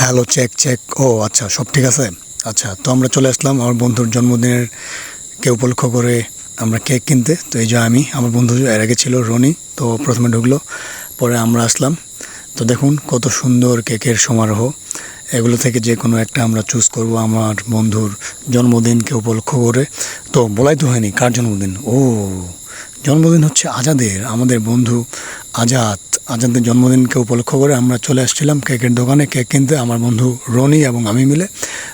Hello check check ও আচ্ছা সব ঠিক আছে? আচ্ছা তো আমরা চলে আসলাম আমার বন্ধুর জন্মদিনের কে উপলক্ষ করে আমরা কেক কিনতে। তো এই যে আমি, আমার বন্ধু এর আগে ছিল, রনি, তো প্রথমে ঢুকলো, পরে আমরা আসলাম। তো দেখুন কত সুন্দর কেকের সমারোহ। এগুলো থেকে যে কোনো একটা আমরা চুজ করব আমার বন্ধুর জন্মদিনকে উপলক্ষ করে। তো বলাই তো হয়নি, কার জন্মদিন? ও, জন্মদিন হচ্ছে আজাদের, আমাদের বন্ধু আজাদ। আজাদের জন্মদিনকে উপলক্ষ করে আমরা চলে আসছিলাম কেকের দোকানে। কেক কিনতে আমার বন্ধু রনি এবং আমি মিলে।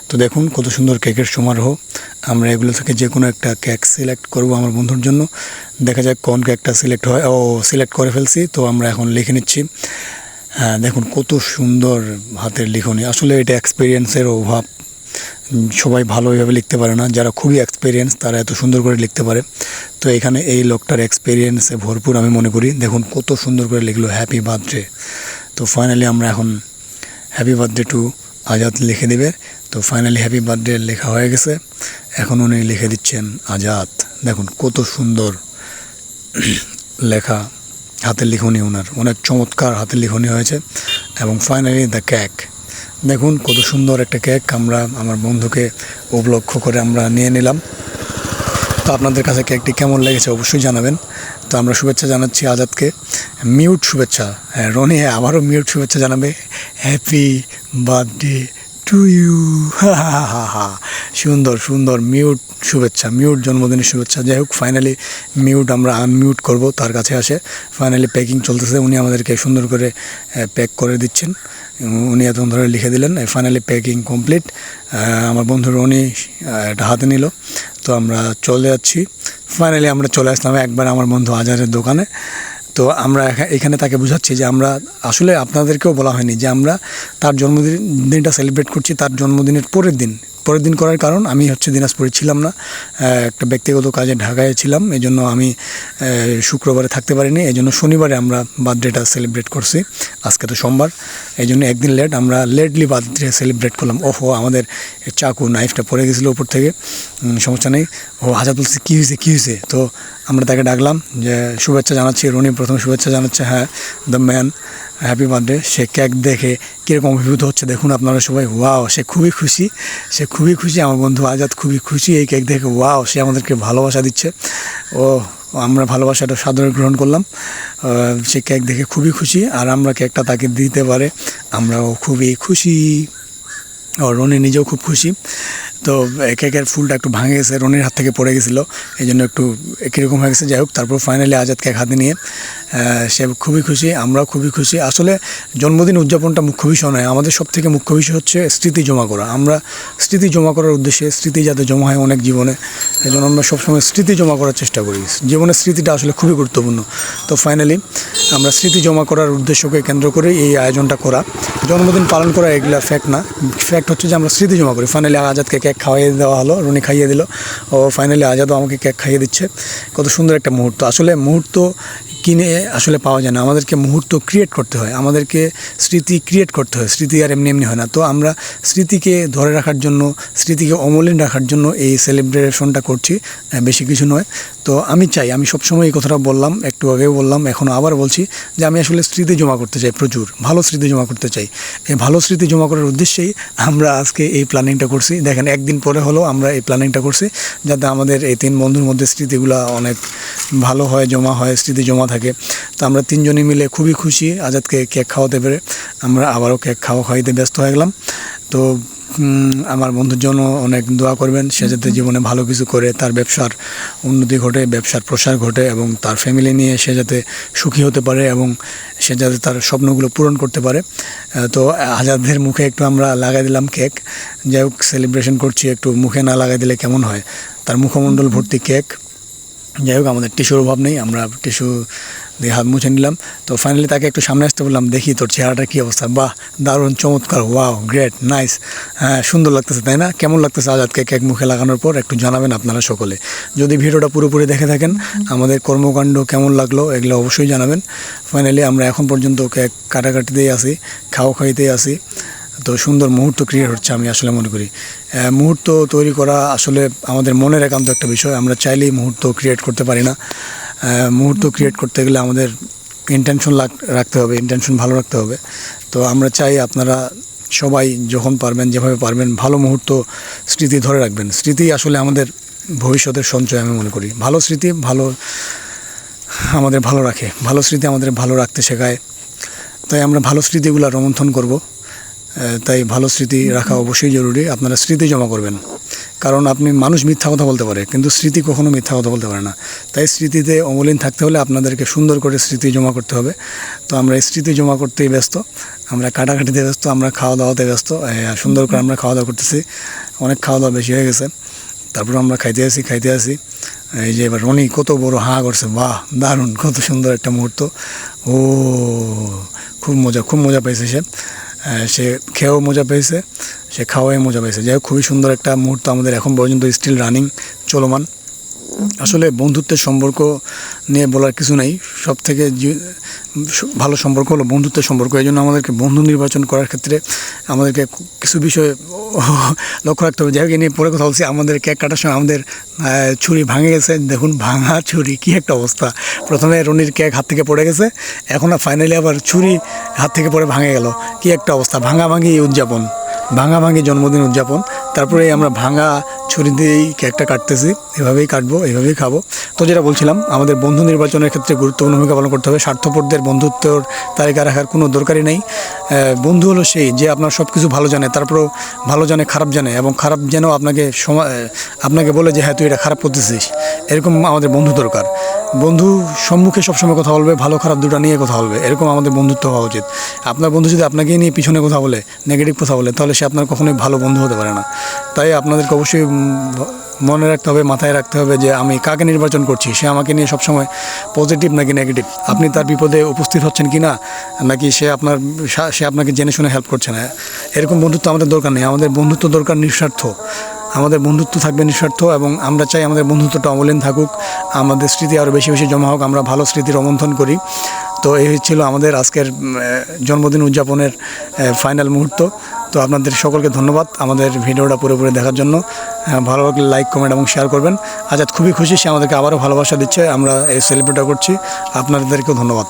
তো দেখুন কত সুন্দর কেকের সমারোহ। আমরা এগুলো থেকে যে কোনো একটা কেক সিলেক্ট করব আমার বন্ধুর জন্য। দেখা যাক কোন কেকটা সিলেক্ট হয়। ও, সিলেক্ট করে ফেলছি। তো আমরা এখন লিখে নিচ্ছি। হ্যাঁ দেখুন কত সুন্দর হাতের লিখনি। আসলে এটা এক্সপিরিয়েন্সের অভাব। সবাই ভালোভাবে লিখতে পারে না। যারা খুবই এক্সপিরিয়েন্স তারা এত সুন্দর করে লিখতে পারে। তো এখানে এই লোকটার এক্সপিরিয়েন্সে ভরপুর আমি মনে করি। দেখুন কত সুন্দর করে লিখলো হ্যাপি বার্থডে তো ফাইনালি আমরা এখন হ্যাপি বার্থডে টু আজাদ লিখে দেবে। তো ফাইনালি হ্যাপি বার্থডে লেখা হয়ে গেছে। এখন উনি লিখে দিচ্ছেন আজাদ দেখুন কত সুন্দর লেখা, হাতের লিখনি ওনার অনেক চমৎকার হাতের লিখনি হয়েছে। এবং ফাইনালি দ্য কেক দেখুন কত সুন্দর একটা কেক আমরা, আমার বন্ধুকে উপলক্ষ করে আমরা নিয়ে নিলাম। তো আপনাদের কাছে কেকটি কেমন লেগেছে অবশ্যই জানাবেন। তো আমরা শুভেচ্ছা জানাচ্ছি আজাদকে। মিউট শুভেচ্ছা। হ্যাঁ রনি হ্যাঁ আবারও মিউট শুভেচ্ছা জানাবে। হ্যাপি বার্থডে টু ইউ হা হা হা সুন্দর সুন্দর মিউট শুভেচ্ছা মিউট জন্মদিনের শুভেচ্ছা। যাই হোক ফাইনালি মিউট আমরা আনমিউট করব তার কাছে আসে। ফাইনালি প্যাকিং চলতেছে উনি আমাদেরকে সুন্দর করে প্যাক করে দিচ্ছেন। উনি এতক্ষণ ধরে লিখে দিলেন ফাইনালি প্যাকিং কমপ্লিট আমার বন্ধু রনি আহ, এটা হাতে নিল। তো আমরা চলে যাচ্ছি। ফাইনালি আমরা চলে আসলাম একবার আমার বন্ধু আজারের দোকানে। তো আমরা এখানে তাকে বুঝাচ্ছি যে আমরা আসলে আপনাদেরকেও বলা হয়নি যে আমরা তার জন্মদিন দিনটা সেলিব্রেট করছি, তার জন্মদিনের পরের দিন। পরের দিন করার কারণ আমি হচ্ছে দিনাজপুরে ছিলাম না। একটা ব্যক্তিগত কাজে ঢাকায় ছিলাম এই জন্য আমি শুক্রবারে থাকতে পারিনি এই জন্য শনিবারে আমরা বার্থডেটা সেলিব্রেট করছি। আজকে তো সোমবার এই জন্য একদিন লেট আমরা লেটলি বার্থডে সেলিব্রেট করলাম। ওহো, আমাদের চাকু নাইফটা পড়ে গেছিল উপর থেকে। সমস্যা নেই। ও হাজার বলছে কী হয়েছে কী হয়েছে তো আমরা তাকে ডাকলাম যে, শুভেচ্ছা জানাচ্ছি রনি, প্রথম শুভেচ্ছা জানাচ্ছে হ্যাঁ দ্য ম্যান হ্যাপি বার্থডে সে কেক দেখে কীরকম অভিভূত হচ্ছে, দেখুন আপনারা সবাই, ওয়াও, সে খুবই খুশি, সে খুবই খুশি, আমার বন্ধু আজাদ খুবই খুশি, এই কেক দেখে, ওয়াও, সে আমাদেরকে ভালোবাসা দিচ্ছে। ও, আমরা ভালোবাসাটা সাদরে গ্রহণ করলাম। সে কেক দেখে খুবই খুশি, আর আমরা কেকটা তাকে দিতে পারে, আমরাও খুবই খুশি। ও, রনি নিজেও খুব খুশি। তো একে কেকের ফুলটা একটু ভাঙে গেছে, রনির হাত থেকে পড়ে গেছিল, এই জন্য একটু কীরকম হয়ে গেছে। যাই হোক, তারপর ফাইনালি আজাদ কেক হাতে নিয়ে সে খুবই খুশি, আমরাও খুবই খুশি। আসলে জন্মদিন উদযাপনটা মুখ্য বিষয় নয়, আমাদের সব থেকে মুখ্য বিষয় হচ্ছে স্মৃতি জমা করা। আমরা স্মৃতি জমা করার উদ্দেশ্যে, স্মৃতি যাতে জমা হয় অনেক জীবনে এই জন্য আমরা সবসময় স্মৃতি জমা করার চেষ্টা করি। জীবনের স্মৃতিটা আসলে খুবই গুরুত্বপূর্ণ। তো ফাইনালি আমরা স্মৃতি জমা করার উদ্দেশ্যকে কেন্দ্র করে এই আয়োজনটা করা। জন্মদিন পালন করা এগুলো ফ্যাক্ট না। ফ্যাক্ট হচ্ছে যে আমরা স্মৃতি জমা করি। ফাইনালি আজাদকে কেক খাওয়াই দেওয়া হলো, রুনি খাইয়ে দিল। ও ফাইনালি আজাদও আমাকে কেক খাইয়ে দিচ্ছে। কত সুন্দর একটা মুহূর্ত। আসলে মুহূর্ত কিনে আসলে পাওয়া যায় না। আমাদেরকে মুহূর্ত ক্রিয়েট করতে হয়। আমাদেরকে স্মৃতি ক্রিয়েট করতে হয়। স্মৃতি আর এমনি এমনি হয় না। তো আমরা স্মৃতিকে ধরে রাখার জন্য, স্মৃতিকে অমলিন রাখার জন্য এই সেলিব্রেশনটা করছি বেশি কিছু নয়। তো আমি চাই, আমি সবসময় এই কথাটা বললাম, একটু আগেও বললাম এখনও আবার বলছি যে আমি আসলে স্মৃতি জমা করতে চাই প্রচুর। ভালো স্মৃতি জমা করতে চাই। এই ভালো স্মৃতি জমা করার উদ্দেশ্যেই আমরা আজকে এই প্ল্যানিংটা করছি। দেখেন, একদিন পরে হলো আমরা এই প্ল্যানিংটা করছি, যাতে আমাদের এই তিন বন্ধুর মধ্যে স্মৃতিগুলো অনেক ভালো হয়, জমা হয়, স্মৃতি জমা থাকে। তো আমরা তিনজনই মিলে খুবই খুশি আজাদকে কেক খাওয়াতে পেরে। আমরা আবারও কেক খাওয়া খাইতে ব্যস্ত হয়ে গেলাম। তো আমার বন্ধুর জন্য অনেক দোয়া করবেন। সে যাতে জীবনে ভালো কিছু করে, তার ব্যবসার উন্নতি ঘটে, ব্যবসার প্রসার ঘটে এবং তার ফ্যামিলি নিয়ে সে যাতে সুখী হতে পারে এবং সে যাতে তার স্বপ্নগুলো পূরণ করতে পারে। তো, আজাদের মুখে একটু আমরা লাগাই দিলাম কেক। যাই হোক সেলিব্রেশন করছি, একটু মুখে না লাগাই দিলে কেমন হয়? তার মুখমণ্ডল ভর্তি কেক। যাই হোক আমাদের টিস্যুর অভাব নেই আমরা টিস্যু দিয়ে হাত মুছে নিলাম। তো ফাইনালি তাকে একটু সামনে আসতে বললাম দেখি তোর চেহারাটা কী অবস্থা? বাহ দারুণ চমৎকার ওয়াও গ্রেট নাইস হ্যাঁ সুন্দর লাগতেছে তাই না? কেমন লাগতেছে আজাদকে কেক মুখে লাগানোর পর? একটু জানাবেন আপনারা সকলে। যদি ভিডিওটা পুরোপুরি দেখে থাকেন আমাদের কর্মকাণ্ড কেমন লাগল এগুলো অবশ্যই জানাবেন। ফাইনালি আমরা এখন পর্যন্ত কেক কাটাকাটিতেই আসি খাওয়া খাইতেই আসি তো সুন্দর মুহূর্ত ক্রিয়েট হচ্ছে আমি আসলে মনে করি। মুহূর্ত তৈরি করা আসলে আমাদের মনের একান্ত একটা বিষয়। আমরা চাইলেই মুহূর্ত ক্রিয়েট করতে পারি না। মুহূর্ত ক্রিয়েট করতে গেলে আমাদের ইন্টেনশন রাখতে হবে ইন্টেনশন ভালো রাখতে হবে। তো আমরা চাই আপনারা সবাই যখন পারবেন, যেভাবে পারবেন, ভালো মুহূর্ত স্মৃতি ধরে রাখবেন। স্মৃতি আসলে আমাদের ভবিষ্যতের সঞ্চয় আমি মনে করি। ভালো স্মৃতি ভালো আমাদের ভালো রাখে। ভালো স্মৃতি আমাদের ভালো রাখতে শেখায়। তাই আমরা ভালো স্মৃতিগুলো রোমন্থন করব। তাই ভালো স্মৃতি রাখা অবশ্যই জরুরি। আপনারা স্মৃতি জমা করবেন। কারণ আপনি মানুষ মিথ্যা কথা বলতে পারে, কিন্তু স্মৃতি কখনো মিথ্যা কথা বলতে পারে না। তাই স্মৃতিতে অমলিন থাকতে হলে আপনাদেরকে সুন্দর করে স্মৃতি জমা করতে হবে। তো আমরা স্মৃতি জমা করতেই ব্যস্ত। আমরা কাটাকাটিতে ব্যস্ত, আমরা খাওয়া দাওয়াতে ব্যস্ত সুন্দর করে আমরা খাওয়া দাওয়া করতেছি। অনেক খাওয়া দাওয়া বেশি হয়ে গেছে। তারপর আমরা খাইতে আসি খাইতে আসি। এই যে এবার রনি কত বড় হাঁ করছে, বাহ, দারুণ, কত সুন্দর একটা মুহূর্ত। ও, খুব মজা খুব মজা পাইছে সে। সে খেয়েও মজা পেয়েছে, সে খাওয়াই মজা পেয়েছে। যাই হোক, খুবই সুন্দর একটা মুহূর্ত আমাদের এখন পর্যন্ত স্টিল রানিং চলমান। আসলে বন্ধুত্বের সম্পর্ক নিয়ে বলার কিছু নেই। সব থেকে ভালো সম্পর্ক হলো বন্ধুত্বের সম্পর্ক। এই জন্য আমাদেরকে বন্ধু নির্বাচন করার ক্ষেত্রে আমাদেরকে কিছু বিষয়ে লক্ষ্য রাখতে হবে। যাই হোক নিয়ে পরে কথা বলছি। আমাদের কেক কাটার সময় আমাদের ছুরি ভাঙে গেছে। দেখুন, ভাঙা ছুরি, কী একটা অবস্থা। প্রথমে রনির কেক হাত থেকে পড়ে গেছে। এখন ফাইনালি আবার ছুরি হাত থেকে পড়ে ভাঙে গেল। কী একটা অবস্থা। ভাঙা ভাঙি উদযাপন। ভাঙা ভাঙি জন্মদিন উদযাপন। তারপরে আমরা ভাঙা ছুরি দিয়েই কেকটা কাটতেছি। এভাবেই কাটবো, এভাবেই খাব। তো যেটা বলছিলাম, আমাদের বন্ধু নির্বাচনের ক্ষেত্রে গুরুত্বপূর্ণ ভূমিকা পালন করতে হবে। স্বার্থপরদের বন্ধুত্বর তালিকা রাখার কোনো দরকারই নেই। বন্ধু হলো সেই যে আপনার সব কিছু ভালো জানে, তারপরেও ভালো জানে, খারাপ জানে এবং খারাপ যেন আপনাকে সময় আপনাকে বলে যে হ্যাঁ তুই এটা খারাপ করতেছিস। এরকম আমাদের বন্ধু দরকার। বন্ধু সম্মুখে সবসময় কথা বলবে, ভালো খারাপ দুটো নিয়ে কথা বলবে। এরকম আমাদের বন্ধুত্ব হওয়া উচিত। আপনার বন্ধু যদি আপনাকে নিয়ে পিছনে কথা বলে নেগেটিভ কথা বলে, তাহলে সে আপনার কখনোই ভালো বন্ধু হতে পারে না। তাই আপনাদেরকে অবশ্যই মনে রাখতে হবে, মাথায় রাখতে হবে যে আমি কাকে নির্বাচন করছি, সে আমাকে নিয়ে সবসময় পজিটিভ নাকি নেগেটিভ আপনি তার বিপদে উপস্থিত হচ্ছেন কি না নাকি সে আপনার, সে আপনাকে জেনে শুনে হেল্প করছে না? এরকম বন্ধুত্ব আমাদের দরকার নেই। আমাদের বন্ধুত্ব দরকার নিঃস্বার্থ। আমাদের বন্ধুত্ব থাকবে নিঃস্বার্থ এবং আমরা চাই আমাদের বন্ধুত্বটা অমলিন থাকুক। আমাদের স্মৃতি আরও বেশি বেশি জমা হোক, আমরা ভালো স্মৃতি রোমন্থন করি। তো এই ছিল আমাদের আজকের জন্মদিন উদযাপনের ফাইনাল মুহূর্ত। তো আপনাদের সকলকে ধন্যবাদ আমাদের ভিডিওটা পুরোপুরি দেখার জন্য। ভালো লাগলে লাইক কমেন্ট এবং শেয়ার করবেন। আজাদ খুবই খুশি সে আমাদেরকে আবারও ভালোবাসা দিচ্ছে। আমরা এই সেলিব্রেটটা করছি। আপনাদেরকেও ধন্যবাদ।